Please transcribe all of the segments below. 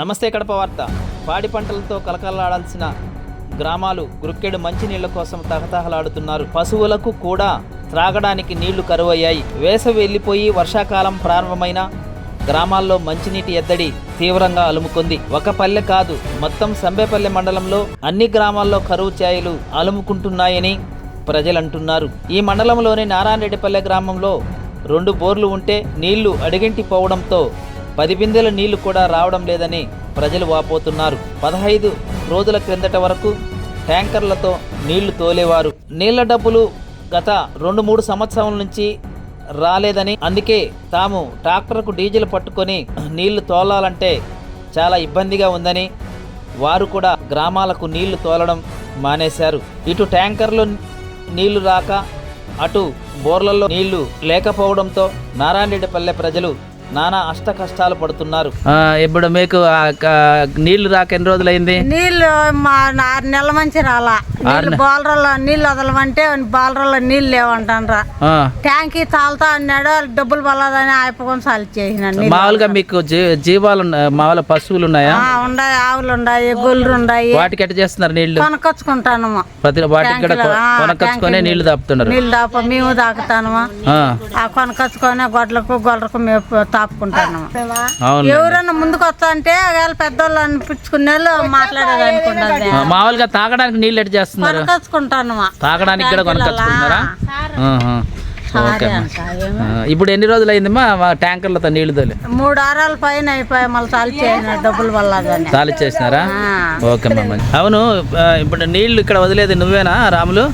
నమస్తే కడప వార్త. పాడి పంటలతో కలకలాడాల్సిన గ్రామాలు గురుక్కెడు మంచినీళ్ళ కోసం తహతహలాడుతున్నారు. పశువులకు కూడా త్రాగడానికి నీళ్ళు కరువయ్యాయి. వేసవి వెళ్ళిపోయి వర్షాకాలం ప్రారంభమైన గ్రామాల్లో మంచినీటి ఎద్దడి తీవ్రంగా అలుముకుంది. ఒక పల్లె కాదు మొత్తం సంబేపల్లె మండలంలో అన్ని గ్రామాల్లో కరువు ఛాయలు అలుముకుంటున్నాయని ప్రజలంటున్నారు. ఈ మండలంలోని నారాయణరెడ్డిపల్లె గ్రామంలో రెండు బోర్లు ఉంటే నీళ్ళు అడిగింటి పోవడంతో పది బిందెల నీళ్ళు కూడా రావడం లేదని ప్రజలు వాపోతున్నారు. పదహైదు రోజుల క్రిందట వరకు ట్యాంకర్లతో నీళ్ళు తోలేవారు. నీళ్ళ డబ్బులు గత రెండు మూడు సంవత్సరాల నుంచి రాలేదని అందుకే తాము ట్రాక్టర్కు డీజిల్ పట్టుకొని నీళ్ళు తోలాలంటే చాలా ఇబ్బందిగా ఉందని వారు కూడా గ్రామాలకు నీళ్ళు తోలడం మానేశారు. ఇటు ట్యాంకర్లు నీళ్ళు రాక అటు బోర్లలో నీళ్ళు లేకపోవడంతో నారాయణరెడ్డిపల్లె ప్రజలు నానా అష్ట కష్టాలు పడుతున్నారు. ఇప్పుడు మీకు నీళ్ళు రాక ఎన్ని రోజులైంది? నీళ్ళు మా ఆరు నెలల మంచి రాలా. నీళ్ళు బాలరలో నీళ్ళు వదలమంటే బాలరలో నీళ్ళు లేవంటాన్రా ట్యాంకీ తాలుతా అన్నాడు డబ్బులు పల్లదని అయిపోకొని సాలి చేసిన మామూలుగా మీకు జీ- జీవాలు మామూలు పశువులు ఉన్నాయా? ఉన్నాయి ఆవులు ఉన్నాయి గొల్లు ఉన్నాయి. వాటికి ఎట్ట చేస్తున్నారు నీళ్ళు? కొనకొచ్చుకుంటాను ప్రతి వాటికి కొనకొచ్చుకొని నీళ్ళు దాపుతున్నారు నీళ్ళు దాప మేము తాకుతాను ఆ, కొనకొచ్చుకొని గొడ్లకు గొర్రెలకు మేము తాపుకుంటాను ఎవరన్నా ముందుకు వస్తా అంటే ఒకవేళ పెద్దోళ్ళు అనిపించుకునే అనుకుంటాను ఆ, మామూలుగా తాగడానికి నీళ్ళు ఎట్ట చేస్తున్నారు? కొనకొచ్చుకుంటాను తాగడానికి కూడా కొనకొచ్చుకుంటున్నారా? ఆహా. ఓకే అమ్మా. ఆ, ఇప్పుడు ఎన్ని రోజులు అయిందమ్మా మా ట్యాంకర్లతో నీళ్ళు తోలి? మూడు వారాల పైన అయిపోయి మళ్ళీ చాలు చేయను డబ్బులు వల్లదని చాలు చేసినారా? ఓకే అమ్మా మంచి. అవును ఇప్పుడు నీళ్ళు ఇక్కడ వదిలేదు నువ్వేనా రాములు?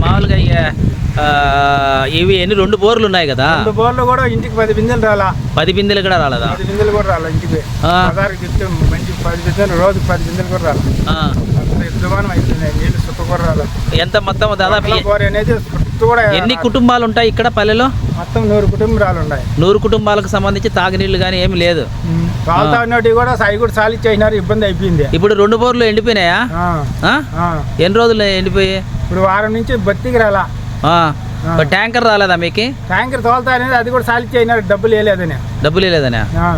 మామూలుగా ఇవి ఎన్ని? రెండు బోర్లు ఉన్నాయి కదా? రెండు బోర్లు కూడా ఇంటికి పది బిందెలు రాలా. పది బిందెలు కూడా రాలేదా? పది బిందెలు కూడా రాలా ఇంటికి. చెప్తే మంచి పది బిందెలు రోజు పది బిందెలు కూడా రాలా. దుమానం అవుతుంది నీళ్ళు సుక్క కూడా రాలా. ఎంత మొత్తం దాదాపు బోర్ అనేది ఎన్ని కుటుంబాలు ఉంటాయి ఇక్కడ పల్లెలో? మొత్తం నూరు కుటుంబాలు ఉన్నాయి. నూరు కుటుంబాలకు సంబంధించి తాగునీళ్ళు కానీ ఏమి లేదు. తాగుతా ఉన్నట్టు కూడా సాయి కూడా సాలి చేసినారు ఇబ్బంది అయిపోయింది. ఇప్పుడు రెండు బోర్లు ఎండిపోయినాయా. ఎన్ని రోజులు ఎండిపోయి? ఇప్పుడు వారం నుంచి బతికి రాలా. ట్యాంకర్ రాలేదా మీకు? ట్యాంకర్ తోలుతా అనేది అది కూడా సాలి చేసినారు డబ్బులు వేయలేదని. డబ్బులు లేదనా ఆ.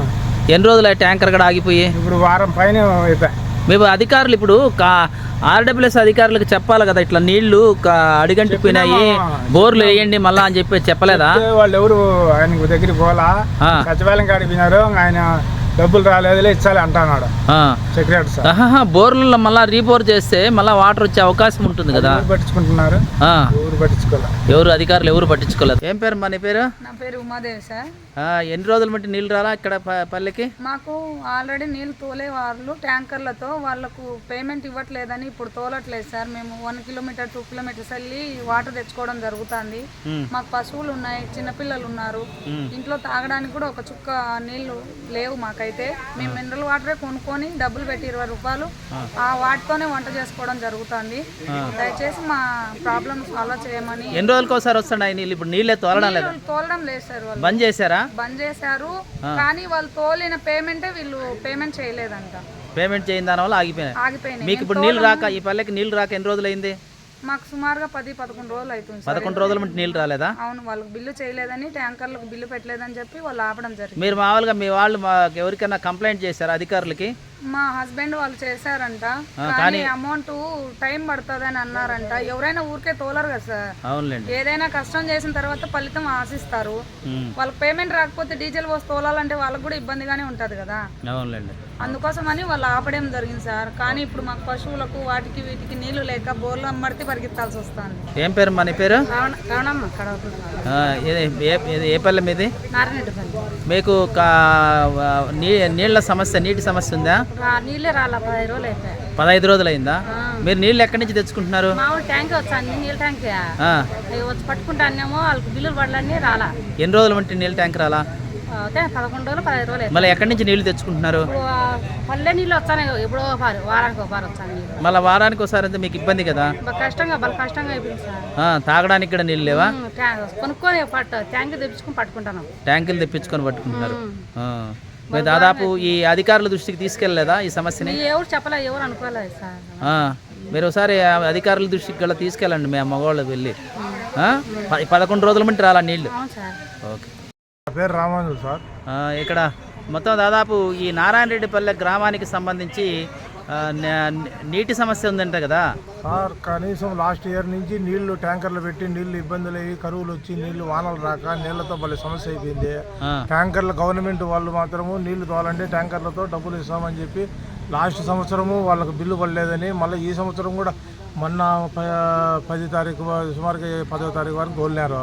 ఎన్ని రోజులు ట్యాంకర్ కూడా ఆగిపోయి? ఇప్పుడు వారం పైన అయిపోయి. మేము అధికారులు ఇప్పుడు ఆర్డబ్ల్యూఎస్ అధికారులకు చెప్పాలి కదా ఇట్లా నీళ్ళు అడిగంటిపోయినాయి చెప్పినామా. బోర్లు వేయండి మళ్ళా అని చెప్పి చెప్పలేదా? వాళ్ళు ఎవరు ఆయన దగ్గరికి పోలా. సచివాలయం కాడికి పోయినారు ఆయన డబ్బులు రాలేదులే ఇచ్చాలి అంటున్నాడు. Secretary sir. బోర్లలో మళ్ళా రీబోర్ చేస్తే మళ్ళా వాటర్ వచ్చే అవకాశం ఉంటుంది కదా. పట్టించుకుంటున్నారు. ఎవరు పట్టించుకోవాలి ఎవరు అధికారులు ఎవరు పట్టించుకోలేదు. ఏం పేరు మా నీ పేరు? నా పేరు ఉమాదేవి సార్. ఆ, ఎన్ని రోజులు బట్టి నీళ్ళు రాలా ఇక్కడ ప- పల్లెకి? మాకు ఆల్రెడీ నీళ్ళు తోలే వాళ్ళు ట్యాంకర్లతో వాళ్ళకు పేమెంట్ ఇవ్వట్లేదని ఇప్పుడు తోలట్లేదు సార్. మేము వన్ కిలోమీటర్ టూ కిలోమీటర్స్ వెళ్ళి వాటర్ తెచ్చుకోవడం జరుగుతుంది. మాకు పశువులు ఉన్నాయి చిన్నపిల్లలు ఉన్నారు. ఇంట్లో తాగడానికి కూడా ఒక చుక్క నీళ్ళు లేవు మాకైతే. మేము మినరల్ వాటరే కొనుక్కొని డబ్బులు పెట్టి ఇరవై రూపాయలు ఆ. వాటితోనే వంట చేసుకోవడం జరుగుతుంది. దయచేసి మా ప్రాబ్లమ్ సాల్వ్ చేయమని ఎన్ని రోజులకు ఒకసారి వస్తున్నాయి నీళ్ళు. ఇప్పుడు నీళ్ళే తోలడం లేదా? తోలడం లేదు సార్ వాళ్ళు. బంద్ చేశారా? బంద్ చేశారు. కానీ వాళ్ళు తోలిన పేమెంటే వీళ్ళు పేమెంట్ చేయలేదంట. పేమెంట్ చేయని దాని వల్ల ఆగిపోయినాయి. ఆగిపోయినాయి. మీకు ఇప్పుడు నీళ్ళు రాక ఈ పల్లెకి నీళ్ళు రాక ఎన్ని రోజులైంది మాకు సుమారుగా పది పదకొండు రోజులు అవుతుంది పదకొండు రోజుల మట్టి నీళ్ళు రాలేదా? అవును వాళ్ళకి బిల్లు చేయలేదని ట్యాంకర్లకు బిల్లు పెట్టలేదని చెప్పి వాళ్ళు ఆపడం జరిగింది. మీరు మామూలుగా మీ వాళ్ళు ఎవరికైనా కంప్లైంట్ చేశారు అధికారులకి? మా హస్బెండ్ వాళ్ళు చేశారంట. కానీ అమౌంట్ టైం పడుతుందని అన్నారంట. ఎవరైనా ఊరికే తోలరు కదా సార్. అవునులేండి. ఏదైనా కష్టం చేసిన తర్వాత ఫలితం ఆశిస్తారు. వాళ్ళకి పేమెంట్ రాకపోతే డీజిల్ పోసి తోలాలంటే వాళ్ళకి కూడా ఇబ్బందిగానే ఉంటది కదా. అవునులేండి. అందుకోసమని వాళ్ళు ఆపడం జరిగింది సార్. కానీ ఇప్పుడు మాకు పశువులకు వాటికి వీటికి నీళ్ళు లేక బోర్లు అమ్మడితే పరిగెత్తాల్సి వస్తుంది. ఏం పేరు మన పేరు? ఏ పల్లె మీది? మీకు నీళ్ళ సమస్య నీటి సమస్య ఉందా? నీళ్ళే రాలా పదహైదు రోజులు అయిపోయాయి పదహైదు రోజులు అయిందా? మీరు నీళ్ళు ఎక్కడి నుంచి తెచ్చుకుంటున్నారు? మామూలు ట్యాంక్ వచ్చాను నీళ్ళ ట్యాంక్. ఆ, అవి వచ్చి పట్టుకుంటానేమో వాళ్ళకి బిల్లులు రాలా. ఎన్ని రోజులు బట్టి నీళ్ళ ట్యాంక్ రాలా? అయితే పదకొండు రోజులు పదహైదు రోజులు మళ్ళీ ఎక్కడి నుంచి నీళ్ళు తెచ్చుకుంటున్నారు? పల్లె నీళ్ళు వచ్చాను ఎప్పుడో ఒకసారి వారానికి ఒకసారి వచ్చాను నీళ్ళు. మళ్ళీ వారానికి ఒకసారి అయితే మీకు ఇబ్బంది కదా? కష్టంగా కష్టంగా అయిపోయింది సార్. ఆ, తాగడానికి కూడా నీళ్ళు లేవా? కొనుక్కొని పట్టు ట్యాంక్ తెప్పించుకొని పట్టుకుంటాను. ట్యాంకులు తెప్పించుకొని పట్టుకుంటున్నారు. మీరు దాదాపు ఈ అధికారుల దృష్టికి తీసుకెళ్ళలేదా ఈ సమస్యని? ఎవరు చెప్పలే ఎవరు అనుకోలేదు సార్? ఆ, మీరు ఒకసారి ఆ అధికారుల దృష్టికి కూడా తీసుకెళ్ళండి మేము మగవాళ్ళు వెళ్ళి. ఆ? ప- పదకొండు రోజుల మంటి రాలా నీళ్ళు? అవును సార్. ఓకే. నా పేరు రామానుజు సార్. ఆ, ఇక్కడ మొత్తం దాదాపు ఈ నారాయణరెడ్డిపల్లె గ్రామానికి సంబంధించి నీటి సమస్య ఉందంట కదా? సార్ కనీసం లాస్ట్ ఇయర్ నుంచి నీళ్ళు ట్యాంకర్లు పెట్టి నీళ్ళు ఇబ్బందులు అయ్యి కరువులు వచ్చి నీళ్ళు వానలు రాక నీళ్ళతో భలే సమస్య అయిపోయింది. ట్యాంకర్లు గవర్నమెంట్ వాళ్ళు మాత్రము నీళ్ళు తోవాలంటే ట్యాంకర్లతో డబ్బులు ఇస్తామని చెప్పి లాస్ట్ సంవత్సరము వాళ్ళకి బిల్లు పడలేదని మళ్ళీ ఈ సంవత్సరం కూడా మొన్న పది తారీఖు సుమారుగా పదో తారీఖు వరకు తోలినారు.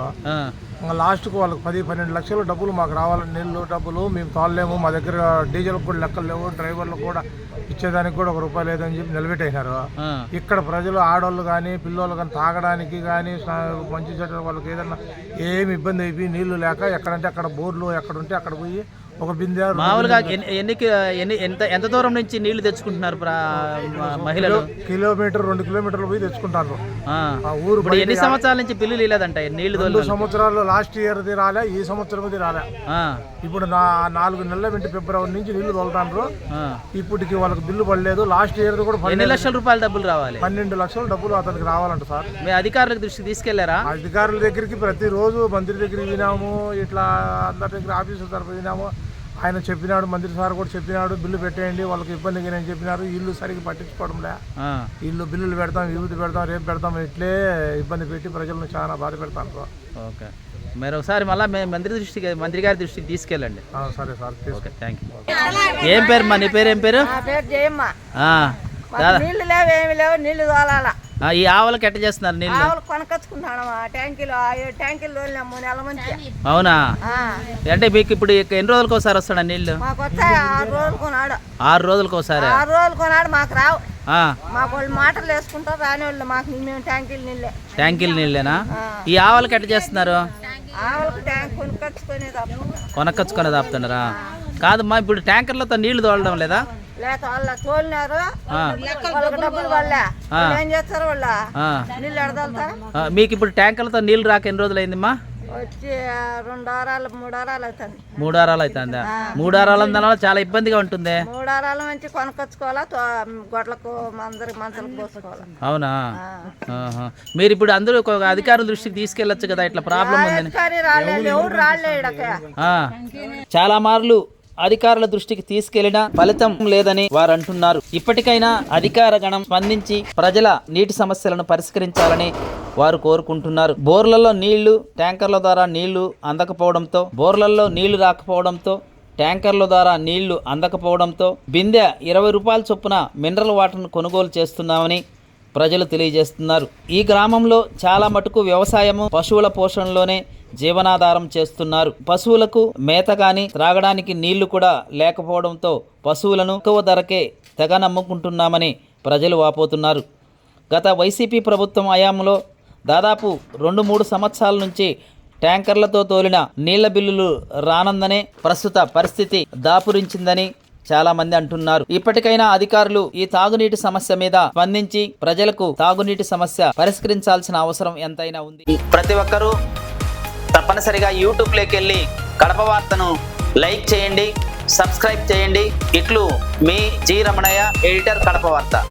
లాస్ట్కు వాళ్ళకి పది పన్నెండు లక్షలు డబ్బులు మాకు రావాలని నీళ్ళు డబ్బులు మేము తోలలేము మా దగ్గర డీజిల్ కూడా లెక్కలు లేవు డ్రైవర్లు కూడా ఇచ్చేదానికి కూడా ఒక రూపాయి లేదని చెప్పి నిలబెట్టేసినారు. ఇక్కడ ప్రజలు ఆడవాళ్ళు కానీ పిల్లోళ్ళు కానీ తాగడానికి కానీ మంచి చెట్ల వాళ్ళకి ఏదన్నా ఏమి ఇబ్బంది అయిపోయి నీళ్ళు లేక ఎక్కడంటే అక్కడ బోర్లు ఎక్కడ ఉంటే అక్కడ పోయి ఒక బిందె మామూలుగా ఎన్ని ఎన్ని ఎంత ఎంత దూరం నుంచి నీళ్ళు తెచ్చుకుంటున్నారు మహిళలు? కిలోమీటర్ రెండు కిలోమీటర్లు పోయి తెచ్చుకుంటారు. ఆ. ఊరు ఇప్పుడు ఎన్ని సంవత్సరాల నుంచి బిల్లులు లేదంట నీళ్ళు రెండు సంవత్సరాలు లాస్ట్ ఇయర్ది రాలే ఈ సంవత్సరంది రాలే. ఇప్పుడు నా నాలుగు నెలల వెంట ఫిబ్రవరి నుంచి నీళ్ళు తోలుతాండ్రు. ఇప్పటికి వాళ్ళకి బిల్లు పడలేదు. లాస్ట్ ఇయర్ కూడా ఎన్ని పన్నెండు లక్షల రూపాయల డబ్బులు రావాలి? పన్నెండు లక్షల డబ్బులు అతనికి రావాలంట సార్. మీ అధికారులకు దృష్టికి తీసుకెళ్ళారా? అధికారుల దగ్గరికి ప్రతిరోజు మంత్రి దగ్గరికి వినాము ఇట్లా అందరి దగ్గర ఆఫీసుల తరఫు వినాము ఆయన చెప్పినాడు మంత్రి సార్ కూడా చెప్పినాడు బిల్లు పెట్టేయండి వాళ్ళకి ఇబ్బంది అని చెప్పినారు. ఇల్లు సరిగ్గా పట్టించుకోవడంలే. ఆ, ఇల్లు బిల్లులు పెడతాం విభూతి పెడతాం రేపు పెడతాం ఇట్లే ఇబ్బంది పెట్టి ప్రజలను చాలా బాధ పెడతాను ఓకే. మీరు ఒకసారి మళ్ళీ మంత్రి దృష్టికి మంత్రి గారి దృష్టికి తీసుకెళ్ళండి. సరే సార్ ఓకే థ్యాంక్ యూ ఏం పేరు మా నీ పేరు ఏం పేరు? నా పేరు జయమ్మ. ఆ, దాదా. నీళ్ళు లేవు ఏమి లేవు నీళ్ళు తోలాల. ఈ ఆవులకి ఎట్ట చేస్తున్నారు నీళ్ళు? ఆవులు కొనకొచ్చుకుంటాను ఆ ట్యాంకీలు ట్యాంకీలు తోలినాము నెల మంచి అవునా? అంటే మీకు ఇప్పుడు ఎన్ని రోజులకు ఒకసారి వస్తాడా నీళ్ళు? మాకు వచ్చాయి ఆరు రోజులు కొనాడు ఆరు రోజులకు ఒకసారి? ఆరు రోజులు కొనాడు మాకు రావు. మాకు వాళ్ళు మాటలు వేసుకుంటారు రాని వాళ్ళు మాకు మేము ట్యాంకీలు నీళ్ళే. ట్యాంకీలు నీళ్ళేనా? ఈ ఆవులకి ఎట్ట చేస్తున్నారు? ఆవులకు ట్యాంక్ కొనుకొచ్చుకునే తప్ప కొనక్కచ్చుకొని దాపుతున్నారా? కాదమ్మా ఇప్పుడు ట్యాంకర్లతో నీళ్ళు తోలడం లేదా? లేక వాళ్ళ తోలినారు. వాళ్ళకి డబ్బులు వాళ్ళే. ఏం చేస్తారు వాళ్ళ. నీళ్ళు ఎడదలుతారా ఆ, మీకు ఇప్పుడు ట్యాంకర్లతో నీళ్ళు రాక ఎన్ని రోజులు అయిందమ్మా వచ్చి రెండు వారాలు మూడు వారాలు అవుతుంది. మూడు వారాలు అవుతుందా? మూడు వారాలు అందడం చాలా ఇబ్బందిగా ఉంటుంది. మూడు వారాల నుంచి కొనుకొచ్చుకోవాలా తో- గొడ్లకు అందరికి మంచలకు పోసుకోవాలా? అవునా. మీరు ఇప్పుడు అందరూ ఒక అధికారుల దృష్టికి తీసుకెళ్ళొచ్చు కదా ఇట్లా ప్రాబ్లం ఉందని. రాలేదు ఎవరు రాలే ఈడకి? ఆ. చాలా మార్లు అధికారుల దృష్టికి తీసుకెళ్ళినా ఫలితం లేదని వారు అంటున్నారు ఇప్పటికైనా అధికార గణం స్పందించి ప్రజల నీటి సమస్యలను పరిష్కరించాలని వారు కోరుకుంటున్నారు. బోర్లలో నీళ్ళు ట్యాంకర్ల ద్వారా నీళ్ళు అందకపోవడంతో బోర్లలో నీళ్ళు రాకపోవడంతో ట్యాంకర్ల ద్వారా నీళ్ళు అందకపోవడంతో బిందె ఇరవై రూపాయల చొప్పున మినరల్ వాటర్ను కొనుగోలు చేస్తున్నామని ప్రజలు తెలియజేస్తున్నారు. ఈ గ్రామంలో చాలా మటుకు వ్యవసాయము పశువుల పోషణలోనే జీవనాధారం చేస్తున్నారు. పశువులకు మేత కానీ త్రాగడానికి నీళ్ళు కూడా లేకపోవడంతో పశువులను ఎక్కువ ధరకే తెగ నమ్ముకుంటున్నామని ప్రజలు వాపోతున్నారు. గత వైసీపీ ప్రభుత్వం హయాంలో దాదాపు రెండు మూడు సంవత్సరాల నుంచి ట్యాంకర్లతో తోలిన నీళ్ళ బిల్లులు రానందనే ప్రస్తుత పరిస్థితి దాపురించిందని చాలామంది అంటున్నారు. ఇప్పటికైనా అధికారులు ఈ తాగునీటి సమస్య మీద స్పందించి ప్రజలకు తాగునీటి సమస్య పరిష్కరించాల్సిన అవసరం ఎంతైనా ఉంది. ప్రతి ఒక్కరూ తప్పనిసరిగా యూట్యూబ్లోకి వెళ్ళి కడప వార్తను లైక్ చేయండి సబ్స్క్రైబ్ చేయండి. ఇట్లు మీ జి రమణయ్య ఎడిటర్ కడప వార్త.